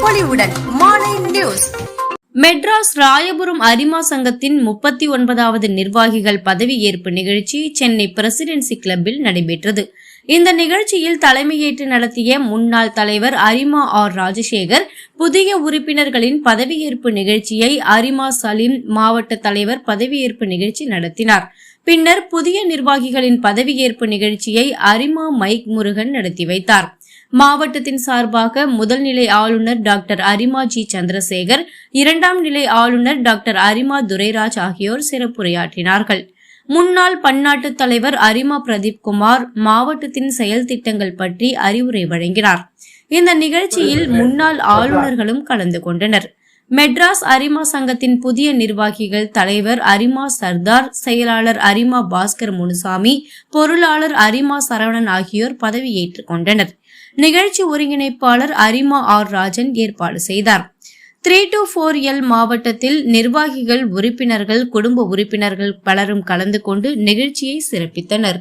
மாலை நியூஸ். மெட்ராஸ் ராயபுரம் அரிமா சங்கத்தின் முப்பத்தி ஒன்பதாவது நிர்வாகிகள் பதவியேற்பு நிகழ்ச்சி சென்னை பிரசிடென்சி கிளப்பில் நடைபெற்றது. இந்த நிகழ்ச்சியில் தலைமையேற்று நடத்திய முன்னாள் தலைவர் அரிமா ஆர் ராஜசேகர் புதிய உறுப்பினர்களின் பதவியேற்பு நிகழ்ச்சியை அரிமா சலீம் மாவட்ட தலைவர் பதவியேற்பு நிகழ்ச்சி நடத்தினார். பின்னர் புதிய நிர்வாகிகளின் பதவியேற்பு நிகழ்ச்சியை அரிமா மைக் முருகன் நடத்தி வைத்தார். மாவட்டத்தின் சார்பாக முதல் நிலை ஆளுநர் டாக்டர் அரிமா ஜி சந்திரசேகர் இரண்டாம் நிலை ஆளுநர் டாக்டர் அரிமா துரைராஜ் ஆகியோர் சிறப்புரையாற்றினார்கள். முன்னாள் பன்னாட்டு தலைவர் அரிமா பிரதீப் குமார் மாவட்டத்தின் செயல் திட்டங்கள் பற்றி அறிவுரை வழங்கினார். இந்த நிகழ்ச்சியில் முன்னாள் ஆளுநர்களும் கலந்து கொண்டனர். மெட்ராஸ் அரிமா சங்கத்தின் புதிய நிர்வாகிகள் தலைவர் அரிமா சர்தார் செயலாளர் அரிமா பாஸ்கர் முனுசாமி பொருளாளர் அரிமா சரவணன் ஆகியோர் பதவியேற்றுக் கொண்டனர். நிகழ்ச்சி ஒருங்கிணைப்பாளர் அரிமா ஆர் ராஜன் ஏற்பாடு செய்தார். த்ரீ டு ஃபோர் எல் மாவட்டத்தில் நிர்வாகிகள் உறுப்பினர்கள் குடும்ப உறுப்பினர்கள் பலரும் கலந்து கொண்டு நிகழ்ச்சியை சிறப்பித்தனர்.